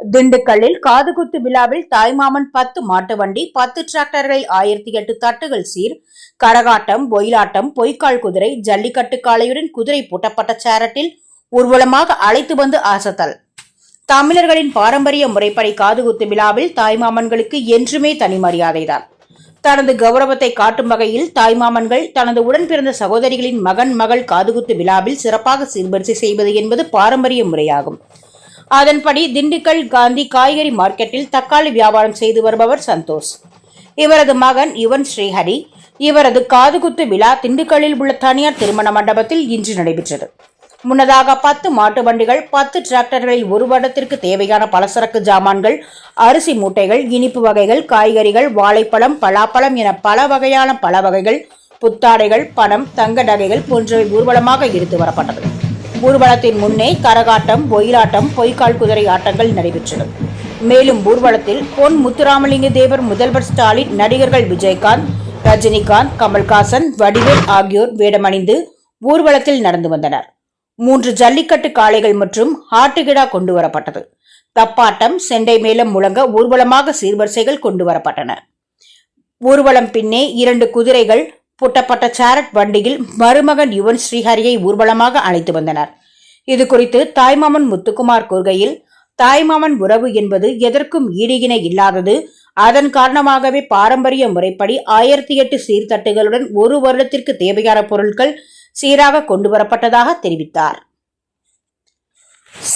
திண்டுக்கல்லில் காதுகுத்து விழாவில் தாய்மாமன் பத்து மாட்டு வண்டி பத்து டிராக்டர்கள் ஆயிரத்தி எட்டு தட்டுகள் சீர். கரகாட்டம் ஒயிலாட்டம் பொய்க்கால் குதிரை ஜல்லிக்கட்டு காளையுடன் குதிரை பூட்டப்பட்ட சேரட்டில் ஊர்வலமாக அழைத்து வந்து ஆசத்தல் தமிழர்களின் பாரம்பரிய முறைப்படி காதுகுத்து விழாவில் தாய்மாமன்களுக்கு என்றுமே தனி மரியாதைதான். தனது கௌரவத்தை காட்டும் வகையில் தாய்மாமன்கள் தனது உடன் பிறந்த சகோதரிகளின் மகன் மகள் காதுகுத்து விழாவில் சிறப்பாக சீர்வரிசை செய்வது என்பது பாரம்பரிய முறையாகும். அதன்படி திண்டுக்கல் காந்தி காய்கறி மார்க்கெட்டில் தக்காளி வியாபாரம் செய்து வருபவர் சந்தோஷ். இவரது மகன் யுவன் ஸ்ரீஹரி இவரது காதுகுத்து விழா திண்டுக்கல்லில் உள்ள தனியார் திருமண மண்டபத்தில் இன்று நடைபெற்றது. முன்னதாக பத்து மாட்டு வண்டிகள் பத்து டிராக்டர்களில் ஒரு வருடத்திற்கு தேவையான பலசரக்கு ஜாமான்கள் அரிசி மூட்டைகள் இனிப்பு வகைகள் காய்கறிகள் வாழைப்பழம் பலாப்பழம் என பல வகையான பல வகைகள் புத்தாடைகள் பணம் தங்க நகைகள் போன்றவை ஊர்வலமாக எடுத்து வரப்பட்டது. ஊர்வலத்தின் முன்னே கரகாட்டம் ஒயிலாட்டம் பொய்க்கால் குதிரை ஆட்டங்கள் நடைபெற்றது மேலும் ஊர்வலத்தில் பொன் முத்துராமலிங்க தேவர் முதல்வர் ஸ்டாலின் நடிகர்கள் விஜயகாந்த் ரஜினிகாந்த் கமல்ஹாசன் வடிவேல் ஆகியோர் வேடமணிந்து ஊர்வலத்தில் நடந்து வந்தனர். மூன்று ஜல்லிக்கட்டு காளைகள் மற்றும் ஆட்டுகிடா கொண்டு வரப்பட்டது. தப்பாட்டம் செண்டை மேளம் முழங்க ஊர்வலமாக சீர்வரிசைகள் கொண்டு வரப்பட்டன. ஊர்வலம் பின்னே இரண்டு குதிரைகள் பூட்டப்பட்ட சேரட் வண்டியில் மருமகன் யுவன் ஸ்ரீஹரியை ஊர்வலமாக அழைத்து வந்தனர். இது குறித்து தாய்மாமன் முத்துக்குமார் கூறுகையில் தாய்மாமன் உறவு என்பது எதற்கும் ஈடுகிணை இல்லாதது அதன் காரணமாகவே பாரம்பரிய முறைப்படி ஆயிரத்தி எட்டு சீர்தட்டுகளுடன் ஒரு வருடத்திற்கு தேவையான பொருட்கள் சீராக கொண்டு வரப்பட்டதாக தெரிவித்தார்.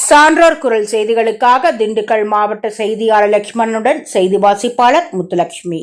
சான்றோர் குரல் செய்திகளுக்காக திண்டுக்கல் மாவட்ட செய்தியாளர் லட்சுமணனுடன் செய்தி வாசிப்பாளர் முத்துலட்சுமி